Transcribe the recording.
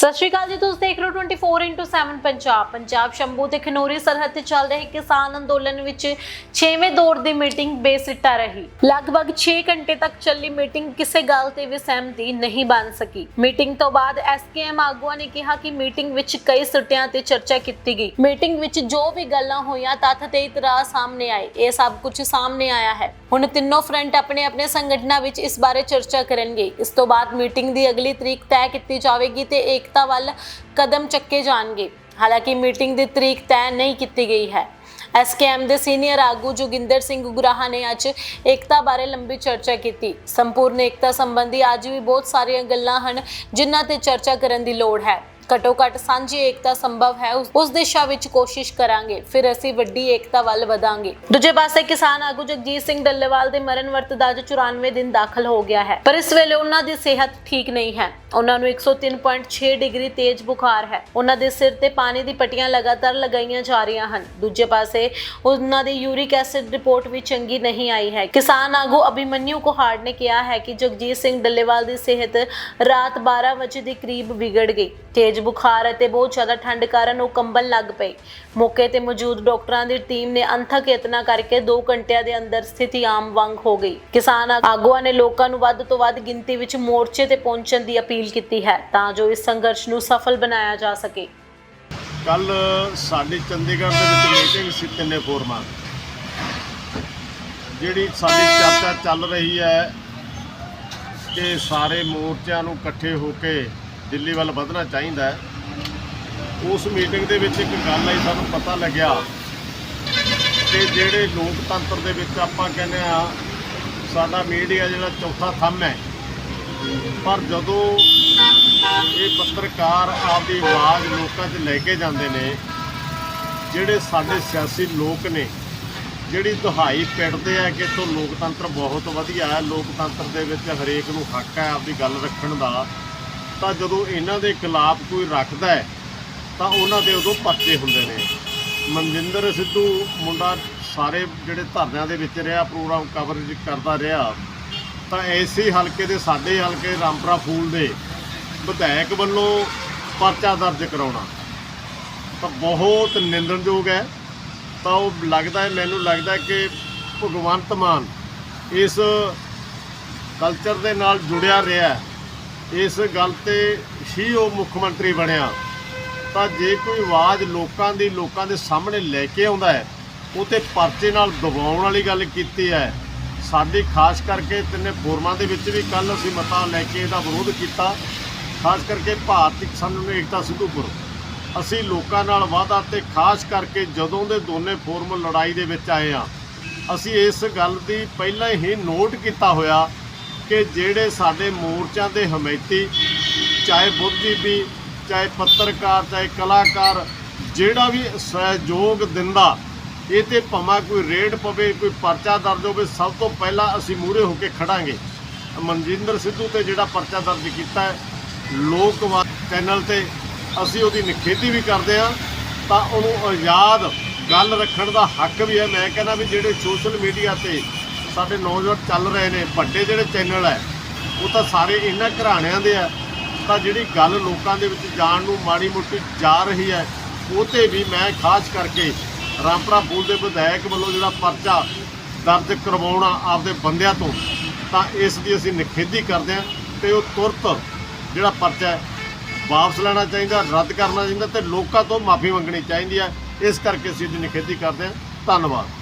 ਸਤਿ ਸ਼੍ਰੀ ਅਕਾਲ ਜੀ, ਤੁਸੀਂ ਦੇਖ ਰਹੇ ਹੋ 24/7 ਪੰਜਾਬ। ਪੰਜਾਬ ਸ਼ੰਭੂ ਤੇ ਖਨੋਰੀ ਸਰਹੱਦ ਤੇ ਚੱਲ ਰਹੇ ਕਿਸਾਨ ਅੰਦੋਲਨ ਵਿੱਚ 6ਵੇਂ ਦੌਰ ਦੀ ਮੀਟਿੰਗ ਬੇਸਿੱਟਾ ਰਹੀ। ਲਗਭਗ 6 ਘੰਟੇ ਤੱਕ ਚੱਲੀ ਮੀਟਿੰਗ ਕਿਸੇ ਗੱਲ ਤੇ ਵੀ ਸਹਿਮਤੀ ਨਹੀਂ ਬਣ ਸਕੀ। ਮੀਟਿੰਗ ਤੋਂ ਬਾਅਦ ਐਸਕੇਐਮ ਆਗੂਆਂ ਨੇ ਕਿਹਾ ਕਿ ਮੀਟਿੰਗ ਵਿੱਚ ਕਈ ਸੁੱਟਿਆਂ ਤੇ ਚਰਚਾ ਕੀਤੀ ਗਈ। ਮੀਟਿੰਗ ਵਿੱਚ ਜੋ ਵੀ ਗੱਲਾਂ ਹੋਈਆਂ, ਤੱਥ ਤੇ ਇਤਰਾਜ਼ ਸਾਹਮਣੇ ਆਏ। ਇਹ ਸਭ ਕੁਝ ਸਾਹਮਣੇ ਆਇਆ ਹੈ। ਹੁਣ ਤਿੰਨੋਂ ਫਰੰਟ ਆਪਣੇ ਆਪਣੇ ਸੰਗਠਨਾਂ ਵਿੱਚ ਇਸ ਬਾਰੇ ਚਰਚਾ ਕਰਨਗੇ। ਇਸ ਤੋਂ ਬਾਅਦ ਮੀਟਿੰਗ ਦੀ ਅਗਲੀ ਤਰੀਕ ਤੈਅ ਕੀਤੀ ਜਾਵੇਗੀ ਤੇ ਏਕਤਾ ਵੱਲ ਕਦਮ ਚੱਕੇ ਜਾਣਗੇ। ਹਾਲਾਂਕਿ ਮੀਟਿੰਗ ਦੀ ਤਰੀਕ ਤੈਅ ਨਹੀਂ ਕੀਤੀ ਗਈ ਹੈ। ਐਸਕੇਐਮ ਦੇ ਸੀਨੀਅਰ ਆਗੂ ਜੋਗਿੰਦਰ ਸਿੰਘ ਗੁਰਾਹਾ ਨੇ ਅੱਜ ਏਕਤਾ ਬਾਰੇ ਲੰਬੀ ਚਰਚਾ ਕੀਤੀ। ਸੰਪੂਰਨ ਏਕਤਾ ਸੰਬੰਧੀ ਅੱਜ ਵੀ ਬਹੁਤ ਸਾਰੀਆਂ ਗੱਲਾਂ ਹਨ ਜਿਨ੍ਹਾਂ ਤੇ ਚਰਚਾ ਕਰਨ ਦੀ ਲੋੜ ਹੈ। ਘੱਟੋ ਘੱਟ ਸਾਂਝੀ ਏਕਤਾ ਸੰਭਵ ਹੈ, ਉਸ- ਦਿਸ਼ਾ ਵਿੱਚ ਕੋਸ਼ਿਸ਼ ਕਰਾਂਗੇ, ਫਿਰ ਅਸੀਂ ਵੱਡੀ ਏਕਤਾ ਵੱਲ ਵਧਾਂਗੇ। ਦੂਜੇ ਪਾਸੇ ਕਿਸਾਨ ਆਗੂ ਜਗਜੀਤ ਸਿੰਘ ਡੱਲੇਵਾਲ ਦੇ ਮਰਨ ਵਰਤ ਦਾ ਅੱਜ 94 ਦਿਨ ਦਾਖਲ ਹੋ ਗਿਆ ਹੈ। ਪਰ ਇਸ ਵੇਲੇ ਉਹਨਾਂ ਦੀ ਸਿਹਤ ਠੀਕ ਨਹੀਂ ਹੈ। ਉਹਨਾਂ ਨੂੰ 103.6 ਡਿਗਰੀ ਤੇਜ਼ ਬੁਖਾਰ ਹੈ। ਉਹਨਾਂ ਦੇ ਸਿਰ ਤੇ ਪਾਣੀ ਦੀ ਪੱਟੀਆਂ ਲਗਾਤਾਰ ਲਗਾਈਆਂ ਜਾ ਰਹੀਆਂ ਹਨ। ਦੂਜੇ ਪਾਸੇ ਉਹਨਾਂ ਦੀ ਯੂਰਿਕ ਐਸਿਡ ਰਿਪੋਰਟ ਵੀ ਚੰਗੀ ਨਹੀਂ ਆਈ ਹੈ। ਕਿਸਾਨ ਆਗੂ ਅਭਿਮਨਿਊ ਕੋਹਾੜ ਨੇ ਕਿਹਾ ਹੈ ਕਿ ਜਗਜੀਤ ਸਿੰਘ ਡੱਲੇਵਾਲ ਦੀ ਸਿਹਤ ਰਾਤ 12 ਵਜੇ ਦੇ ਕਰੀਬ ਵਿਗੜ ਗਈ। ਤੇਜ਼ ਬੁਖਾਰ ਅਤੇ ਬਹੁਤ ਜ਼ਿਆਦਾ ਠੰਡ ਕਾਰਨ ਉਹ ਕੰਬਣ ਲੱਗ ਪਏ। ਮੌਕੇ ਤੇ ਮੌਜੂਦ ਡਾਕਟਰਾਂ ਦੀ ਟੀਮ ਨੇ ਅੰਥਕ ਯਤਨਾਂ ਕਰਕੇ 2 ਘੰਟਿਆਂ ਦੇ ਅੰਦਰ ਸਥਿਤੀ ਆਮ ਵਾਂਗ ਹੋ ਗਈ। ਕਿਸਾਨ ਆਗੂਆਂ ਨੇ ਲੋਕਾਂ ਨੂੰ ਵੱਧ ਤੋਂ ਵੱਧ ਗਿਣਤੀ ਵਿੱਚ ਮੋਰਚੇ ਤੇ ਪਹੁੰਚਣ ਦੀ ਅਪੀਲ ਕੀਤੀ ਹੈ ਤਾਂ ਜੋ ਇਸ ਸੰਘਰਸ਼ ਨੂੰ ਸਫਲ ਬਣਾਇਆ ਜਾ ਸਕੇ। ਕੱਲ ਸਾਡੀ ਚੰਡੀਗੜ੍ਹ ਦੇ ਵਿੱਚ ਮੀਟਿੰਗ ਸੀ ਤਿੰਨੇ ਫੋਰਮਾਂ ਜਿਹੜੀ ਸਾਡੀ ਚਰਚਾ ਚੱਲ ਰਹੀ ਹੈ ਕਿ ਸਾਰੇ ਮੋਰਚਿਆਂ ਨੂੰ ਇਕੱਠੇ ਹੋ ਕੇ ਦਿੱਲੀ ਵੱਲ ਵਧਣਾ ਚਾਹੀਦਾ ਹੈ। ਉਸ ਮੀਟਿੰਗ ਦੇ ਵਿੱਚ ਇੱਕ ਗੱਲ ਆਈ, ਸਾਨੂੰ ਪਤਾ ਲੱਗਿਆ ਕਿ ਜਿਹੜੇ ਲੋਕਤੰਤਰ ਦੇ ਵਿੱਚ ਆਪਾਂ ਕਹਿੰਦੇ ਆ, ਸਾਡਾ ਮੀਡੀਆ ਜਿਹੜਾ ਚੌਥਾ ਥੰਮ ਹੈ। ਪਰ ਜਦੋਂ ਇਹ ਪੱਤਰਕਾਰ ਆਪਦੀ ਆਵਾਜ਼ ਲੋਕਾਂ 'ਚ ਲੈ ਕੇ ਜਾਂਦੇ ਨੇ, ਜਿਹੜੇ ਸਾਡੇ ਸਿਆਸੀ ਲੋਕ ਨੇ, ਜਿਹੜੀ ਦੁਹਾਈ ਪਿੱਟਦੇ ਆ ਕਿ ਤੋਂ ਲੋਕਤੰਤਰ ਬਹੁਤ ਵਧੀਆ ਹੈ, ਲੋਕਤੰਤਰ ਦੇ ਵਿੱਚ ਹਰੇਕ ਨੂੰ ਹੱਕ ਹੈ ਆਪਦੀ ਗੱਲ ਰੱਖਣ ਦਾ। ਤਾਂ ਜਦੋਂ ਇਹਨਾਂ ਦੇ ਖਿਲਾਫ ਕੋਈ ਰੱਖਦਾ ਹੈ, ਤਾਂ ਉਹਨਾਂ ਦੇ ਉਦੋਂ ਪਰਚੇ ਹੁੰਦੇ ਨੇ। ਮਨਜਿੰਦਰ ਸਿੱਧੂ ਮੁੰਡਾ ਸਾਰੇ ਜਿਹੜੇ ਧਰਨਿਆਂ ਦੇ ਵਿੱਚ ਰਿਹਾ, ਪ੍ਰੋਗਰਾਮ ਕਵਰੇਜ ਕਰਦਾ ਰਿਹਾ, ਤਾਂ ਐਸੀ ਹਲਕੇ ਦੇ ਸਾਡੇ ਹਲਕੇ ਰਾਮਪੁਰਾ ਫੂਲ ਦੇ ਵਿਧਾਇਕ ਵੱਲੋਂ ਪਰਚਾ ਦਰਜ ਕਰਾਉਣਾ। ਤਾਂ ਬਹੁਤ ਨਿੰਦਣਯੋਗ ਹੈ। ਤਾਂ ਉਹ ਲੱਗਦਾ ਹੈ, ਮੈਨੂੰ ਲੱਗਦਾ ਕਿ ਭਗਵੰਤ ਮਾਨ ਇਸ ਕਲਚਰ ਦੇ ਨਾਲ ਜੁੜਿਆ ਰਿਹਾ ਹੈ। ਇਸ ਗੱਲ ਤੇ ਹੀ ਉਹ ਮੁੱਖ ਮੰਤਰੀ ਬਣਿਆ। ਤਾਂ ਜੇ ਕੋਈ ਆਵਾਜ਼ ਲੋਕਾਂ ਦੀ, ਲੋਕਾਂ ਦੇ ਸਾਹਮਣੇ ਲੈ ਕੇ ਆਉਂਦਾ ਹੈ, ਉਹ ਤੇ ਪਰਚੇ ਨਾਲ ਦਬਾਉਣ ਵਾਲੀ ਗੱਲ ਕੀਤੀ ਹੈ। ਸਾਡੀ ਖਾਸ ਕਰਕੇ ਤਿੰਨੇ ਫੋਰਮਾਂ ਦੇ ਵਿੱਚ ਵੀ ਕੱਲ ਅਸੀਂ ਮਤਾ ਲੈ ਕੇ ਇਹਦਾ ਵਿਰੋਧ ਕੀਤਾ। ਖਾਸ ਕਰਕੇ ਭਾਰਤੀ ਕਿਸਾਨ ਏਕਤਾ ਸਿੱਧੂਪੁਰ। ਅਸੀਂ ਲੋਕਾਂ ਨਾਲ ਵਾਅਦਾ ਤੇ ਖਾਸ ਕਰਕੇ ਜਦੋਂ ਦੇ ਦੋਨੇ ਫੋਰਮ ਲੜਾਈ ਦੇ ਵਿੱਚ ਆਏ ਆ ਅਸੀਂ ਇਸ ਗੱਲ ਦੀ ਪਹਿਲਾਂ ਹੀ ਨੋਟ ਕੀਤਾ ਹੋਇਆ ਕਿ ਜਿਹੜੇ ਸਾਡੇ ਮੋਰਚਿਆਂ ਦੇ ਹਮਾਇਤੀ ਚਾਹੇ ਬੁੱਧੀਜੀਵੀ ਚਾਹੇ ਪੱਤਰਕਾਰ, ਚਾਹੇ ਕਲਾਕਾਰ, ਜਿਹੜਾ ਵੀ ਸਹਿਯੋਗ ਦਿੰਦਾ, ਇਹ ਤੇ ਭਾਵੇਂ ਕੋਈ ਰੇਡ ਪਵੇ, ਕੋਈ ਪਰਚਾ ਦਰਜ ਹੋਵੇ, ਸਭ ਤੋਂ ਪਹਿਲਾਂ ਅਸੀਂ ਮੂਹਰੇ ਹੋ ਕੇ ਖੜਾਂਗੇ। ਮਨਜਿੰਦਰ ਸਿੱਧੂ ਤੇ ਜਿਹੜਾ ਪਰਚਾ ਦਰਜ ਕੀਤਾ ਹੈ ਲੋਕਵਾਦ ਚੈਨਲ ਤੇ, ਅਸੀਂ ਉਹਦੀ ਨਿਖੇਧੀ ਵੀ ਕਰਦੇ ਆ ਤਾਂ ਉਹਨੂੰ ਆਜ਼ਾਦ ਗੱਲ ਰੱਖਣ ਦਾ ਹੱਕ ਵੀ ਹੈ। ਮੈਂ ਕਹਿੰਦਾ ਵੀ ਜਿਹੜੇ ਸੋਸ਼ਲ ਮੀਡੀਆ ਤੇ ਸਾਡੇ ਨੌਜਵਾਨ ਚੱਲ ਰਹੇ ਨੇ, ਵੱਡੇ ਜਿਹੜੇ ਚੈਨਲ ਹੈ, ਉਹ ਤਾਂ ਸਾਰੇ ਇਹਨਾਂ ਘਰਾਣਿਆਂ ਦੇ ਆ ਤਾਂ ਜਿਹੜੀ ਗੱਲ ਲੋਕਾਂ ਦੇ ਵਿੱਚ ਜਾਣ ਨੂੰ ਮਾੜੀ ਮੋਟੀ ਜਾ ਰਹੀ ਹੈ, ਉਹ ਤੇ ਵੀ ਮੈਂ ਖਾਸ ਕਰਕੇ ਰਾਮਪਰਾ ਫੂਲ ਦੇ ਵਿਧਾਇਕ ਵੱਲੋਂ ਜਿਹੜਾ ਪਰਚਾ ਦਰਜ ਕਰਵਾਉਣਾ ਆਪਦੇ ਬੰਦਿਆਂ ਤੋਂ, ਤਾਂ ਇਸ ਦੀ ਅਸੀਂ ਨਿਖੇਧੀ ਕਰਦੇ ਹਾਂ ਤੇ ਉਹ ਤੁਰਤ ਜਿਹੜਾ ਪਰਚਾ ਵਾਪਸ ਲੈਣਾ ਚਾਹੀਦਾ, ਰੱਦ ਕਰਨਾ ਚਾਹੀਦਾ ਤੇ ਲੋਕਾਂ ਤੋਂ ਮਾਫੀ ਮੰਗਣੀ ਚਾਹੀਦੀ ਹੈ। ਇਸ ਕਰਕੇ ਅਸੀਂ ਇਹਦੀ ਨਿਖੇਧੀ ਕਰਦੇ ਹਾਂ। ਧੰਨਵਾਦ।